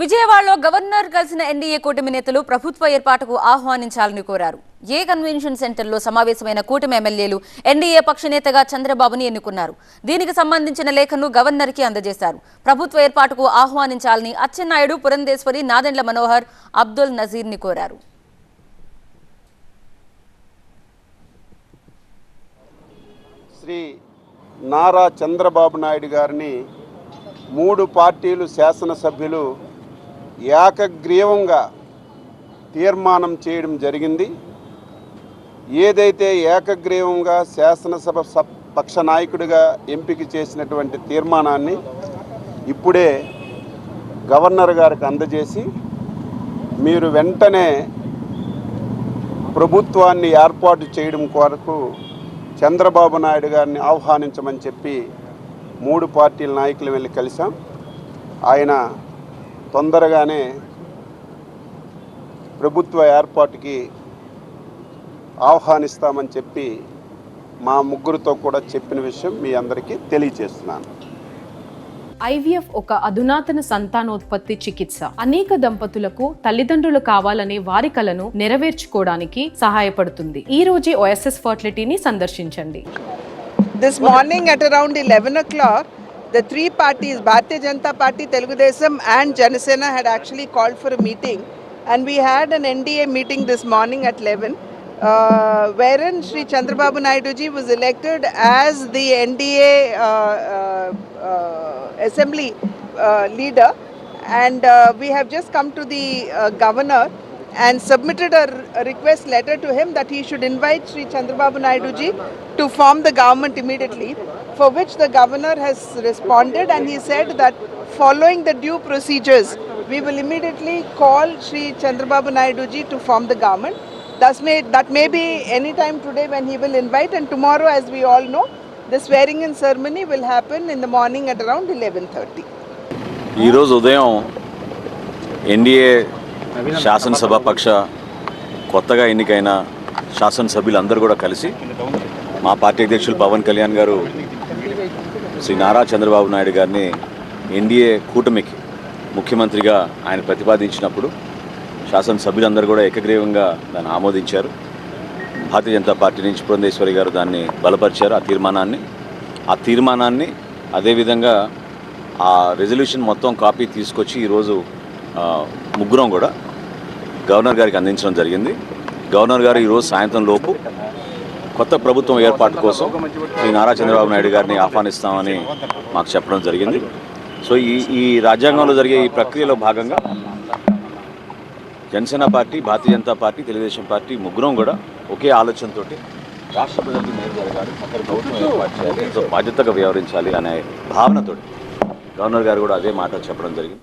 విజయవాడలో గవర్నర్ కలిసిన ఎన్డీఏ కూటమి నేతలు ప్రభుత్వ ఏర్పాటుకు ఆహ్వానించాలని కోరారు. ఏ కన్వెన్షన్ సెంటర్లో సమావేశమైన కూటమి ఎమ్మెల్యేలు ఎన్డీఏ పక్ష నేతగా చంద్రబాబుని ఎన్నుకున్నారు? దీనికి సంబంధించిన లేఖను గవర్నర్కి అందజేశారు. ప్రభుత్వ ఏర్పాటుకు ఆహ్వానించాలని అచ్చెన్నాయుడు పురంధేశ్వరి నాదెండ్ల మనోహర్ అబ్దుల్ నజీర్ని కోరారు. శ్రీ నారా చంద్రబాబు నాయుడు గారిని మూడు పార్టీలు శాసనసభ్యులు ఏకగ్రీవంగా తీర్మానం చేయడం జరిగింది. ఏదైతే ఏకగ్రీవంగా శాసనసభ సబ్ పక్ష నాయకుడిగా ఎంపిక చేసినటువంటి తీర్మానాన్ని ఇప్పుడే గవర్నర్ గారికి అందజేసి మీరు వెంటనే ప్రభుత్వాన్ని ఏర్పాటు చేయడం కొరకు చంద్రబాబు నాయుడు గారిని ఆహ్వానించమని చెప్పి మూడు పార్టీల నాయకులు వెళ్ళి కలిసాం ఆయన తొందరగానే ప్రభుత్వ ఏర్పాటుకి ఆహ్వానిస్తామని చెప్పి మా ముగ్గురితో కూడా చెప్పిన విషయం మీ అందరికీ తెలియచేస్తున్నాను ఐవీఎఫ్ ఒక అధునాతన సంతానోత్పత్తి చికిత్స. అనేక దంపతులకు తల్లిదండ్రులు కావాలనే వారి కలను నెరవేర్చుకోవడానికి సహాయపడుతుంది. ఈ రోజే ఓఎస్ఎస్ ఫర్టిలిటీని సందర్శించండి. This morning at around 11 o'clock, the three parties, Bharatiya Janata Party, Telugu Desam and Janasena had actually called for a meeting. And we had an NDA meeting this morning at 11, uh, wherein Sri Chandrababu Naidu ji was elected as the NDA uh, uh, uh, assembly uh, leader. And uh, we have just come to the uh, governor and submitted a, a request letter to him that he should invite Sri Chandrababu Naidu ji to form the government immediately, for which the governor has responded and he said that following the due procedures, we will immediately call Sri Chandrababu Naidu ji to form the government. Thus may, that may be any time today when he will invite and tomorrow as we all know, the swearing in ceremony will happen in the morning at around 11.30. ఈరోజు ఉదయం NDA శాసనసభా పక్ష కొత్తగా ఎన్నికైన శాసనసభ్యులందరూ కూడా కలిసి మా party అధ్యక్షులు పవన్ కళ్యాణ్ గారు శ్రీ నారా చంద్రబాబు నాయుడు గారిని ఎన్డీఏ కూటమికి ముఖ్యమంత్రిగా ఆయన ప్రతిపాదించినప్పుడు శాసనసభ్యులందరూ కూడా ఏకగ్రీవంగా దాన్ని ఆమోదించారు. భారతీయ జనతా పార్టీ నుంచి పురంధేశ్వరి గారు దాన్ని బలపరిచారు ఆ తీర్మానాన్ని. ఆ తీర్మానాన్ని అదేవిధంగా ఆ రెజల్యూషన్ మొత్తం కాపీ తీసుకొచ్చి ఈరోజు ముగ్గురం కూడా గవర్నర్ గారికి అందించడం జరిగింది. గవర్నర్ గారు ఈరోజు సాయంత్రం లోపు కొత్త ప్రభుత్వం ఏర్పాటు కోసం శ్రీ నారా చంద్రబాబు నాయుడు గారిని ఆహ్వానిస్తామని మాకు చెప్పడం జరిగింది. సో ఈ ఈ రాజ్యాంగంలో జరిగే ఈ ప్రక్రియలో భాగంగా Janasena party Bharatiya Janata party Telugudesam party ముగ్గురం కూడా ఒకే ఆలోచనతోటి రాష్ట్ర ప్రజలకు మేలు జరగాలి అక్కడ ప్రభుత్వం ఏర్పాటు చేయాలి ఎంతో బాధ్యతగా వ్యవహరించాలి అనే భావనతోటి గవర్నర్ గారు కూడా అదే మాట చెప్పడం జరిగింది.